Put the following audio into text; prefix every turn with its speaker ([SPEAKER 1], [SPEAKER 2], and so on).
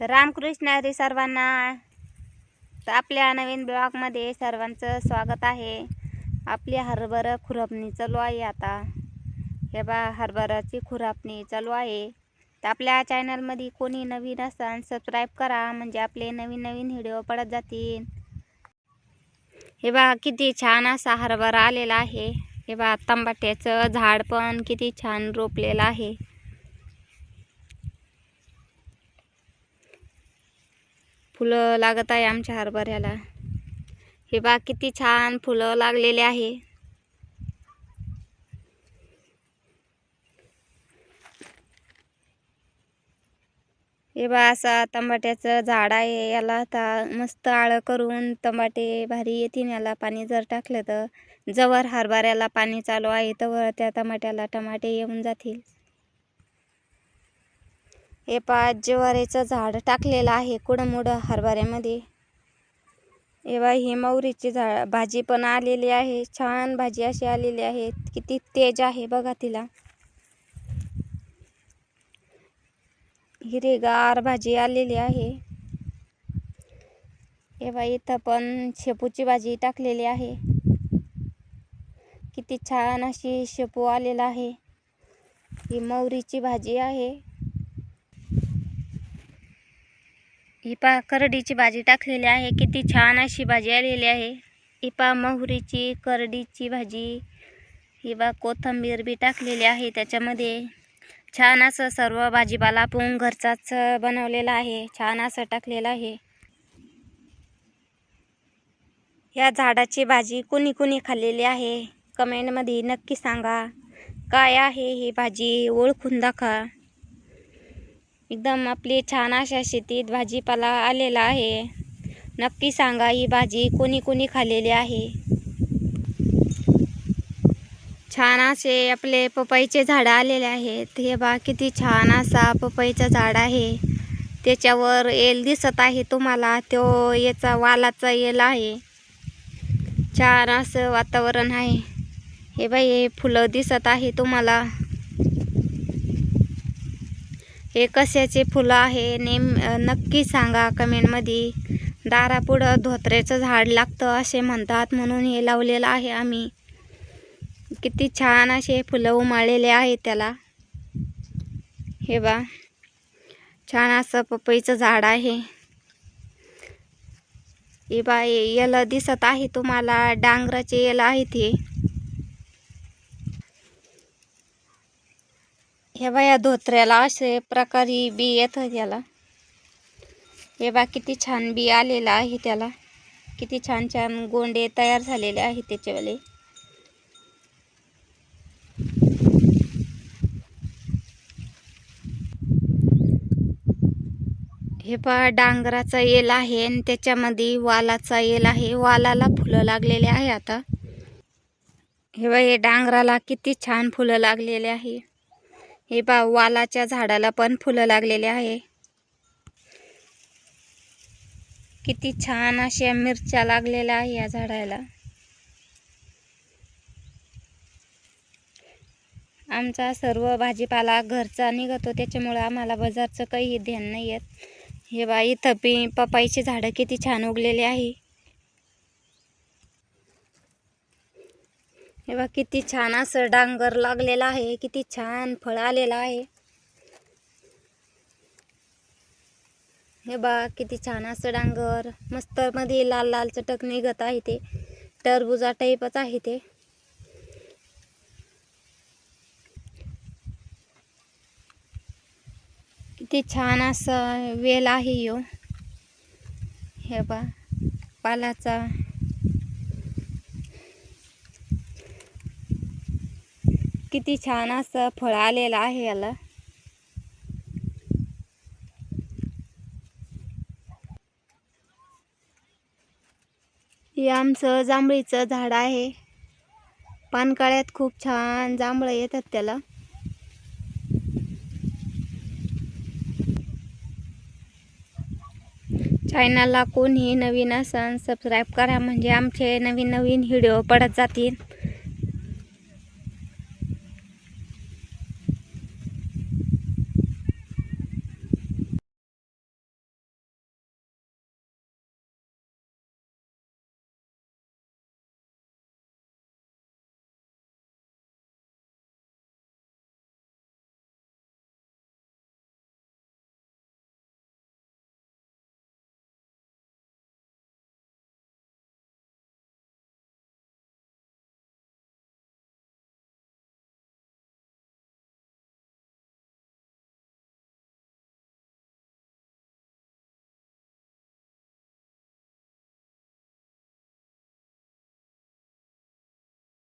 [SPEAKER 1] तर रामकृष्ण हरी सर्वांना. तर आपल्या नवीन ब्लॉगमध्ये सर्वांचं स्वागत आहे. आपली हरभरा खुरपणी चालू आहे आता. हे बा हरभराची खुरपणी चालू आहे. तर आपल्या चॅनलमध्ये कोणी नवीन असाल सबस्क्राईब करा. म्हणजे आपले नवीन नवीन व्हिडिओ पडत जातील. हे बा किती छान असा हरभरा आलेला आहे. हे बा तंबाट्याचं झाड पण किती छान रोपलेलं आहे. फुलं लागत आहे आमच्या हरभऱ्याला. हे बा किती छान फुलं लागलेले आहे. हे बा असा टमाट्याचं झाड आहे. याला आता मस्त आळं करून टमाटे भारी येतील. याला पाणी जर टाकलं तर जवळ हरभऱ्याला पाणी चालू आहे तवर त्या टमाट्याला टमाटे येऊन जातील. हे पाच ज्वारीचं झाड टाकलेलं आहे कुडमुडं हरभऱ्यामध्ये. हे बा ही मौरीची झाड भाजी पण आलेली आहे. छान भाजी अशी आलेली आहे. किती तेज आहे बघा तिला. हिरेगार भाजी आलेली आहे. हे बा इथं पण शेपूची भाजी टाकलेली आहे. किती छान अशी शेपू आलेला आहे. ही मौरीची भाजी आहे. ही पा करडीची भाजी टाकलेली आहे. किती छान अशी भाजी आलेली आहे. ही पा मोहरीची करडीची भाजी ही बा कोथिंबीर बी टाकलेली आहे त्याच्यामध्ये. छान असं सर्व भाजीपाला आपण घरचाच बनवलेला आहे. छान असं टाकलेलं आहे. या झाडाची भाजी कुणी कुणी खाल्लेली आहे? कमेंटमध्ये नक्की सांगा. काय आहे ही भाजी? ओळखून दाखवा. एकदम आपली छान अशा शेतीत भाजीपाला आलेला आहे. नक्की सांगा ही भाजी कोणी कोणी खाल्लेली आहे? छान असे आपले पपईचे झाडं आलेले आहेत. हे बा किती छान असा पपईचं झाड आहे. त्याच्यावर येल दिसत आहे तुम्हाला तो याचा वालाचा येल आहे. छान असं वातावरण आहे. हे बाई हे फुलं दिसत आहे तुम्हाला. हे कशाचे फुलं आहे नेम नक्की सांगा कमेंटमध्ये. दारापुढं धोत्र्याचं झाड लागतं असे म्हणतात म्हणून हे लावलेलं आहे आम्ही. किती छान असे फुलं उमाळलेले आहे त्याला. हे बा छान असं पपईचं झाड आहे. हे बा येलं दिसत आहे तुम्हाला. डांगराचे यल आहेत हे. हे बाया धोत्र्याला असे प्रकारे बी येतं त्याला हे बा किती छान बी आलेलं आहे त्याला. किती छान छान गोंडे तयार झालेले आहे त्याच्यावाले. हे पहा डांगराचा येल आहे आणि त्याच्यामध्ये वालाचा येल आहे. वालाला फुलं लागलेले आहे आता. हे बा हे डांगराला किती छान फुलं लागलेले आहे. हे पहा वालाच्या झाडाला पण फुलं लागलेले आहे. किती छान अशा मिरच्या लागलेल्या आहे या झाडाला. आमचा सर्व भाजीपाला घरचा निघतो त्याच्यामुळं आम्हाला बाजारचं काही ध्यान नाही येत. हे बा इथं पी पपाईची झाडं किती छान उगलेली आहे. हे बा किती छान असं डांगर लागलेला आहे किती छान फळ आलेलं आहे. हे बा किती छान असं डांगर. मस्त मध्ये लाल लाल चटक निघत आहे ते. टरबुजा टाईपच आहे ते. किती छान असं वेल आहे यो. हे बा पालाचा किती छान असं फळ आलेलं आहे याला. हे आमचं जांभळीचं झाड आहे. पानकाळ्यात खूप छान जांभळं येतात त्याला. चॅनलला कोणी नवीन असन सबस्क्राईब करा म्हणजे आमचे नवीन नवीन व्हिडिओ पडत जातील.